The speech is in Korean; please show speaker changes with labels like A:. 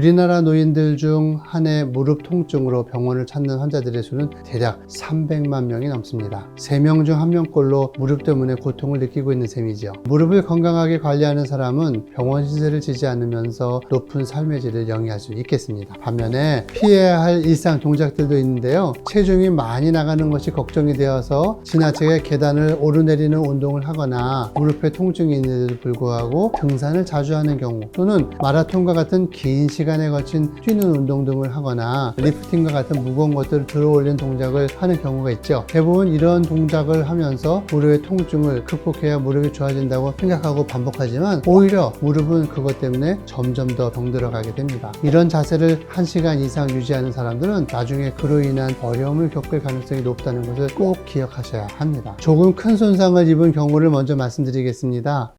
A: 우리나라 노인들 중 한 해 무릎 통증으로 병원을 찾는 환자들의 수는 대략 300만 명이 넘습니다. 3명 중 1명꼴로 무릎 때문에 고통을 느끼고 있는 셈이죠. 무릎을 건강하게 관리하는 사람은 병원 시세를 지지 않으면서 높은 삶의 질을 영위할 수 있겠습니다. 반면에 피해야 할 일상 동작들도 있는데요. 체중이 많이 나가는 것이 걱정이 되어서 지나치게 계단을 오르내리는 운동을 하거나 무릎에 통증이 있는데도 불구하고 등산을 자주 하는 경우 또는 마라톤과 같은 긴 시간 에 걸친 뛰는 운동 등을 하거나 리프팅과 같은 무거운 것들을 들어 올린 동작을 하는 경우가 있죠. 대부분 이런 동작을 하면서 무릎의 통증을 극복해야 무릎이 좋아진다고 생각하고 반복하지만 오히려 무릎은 그것 때문에 점점 더 병들어 가게 됩니다. 이런 자세를 1시간 이상 유지하는 사람들은 나중에 그로 인한 어려움을 겪을 가능성이 높다는 것을 꼭 기억하셔야 합니다. 조금 큰 손상을 입은 경우를 먼저 말씀드리겠습니다.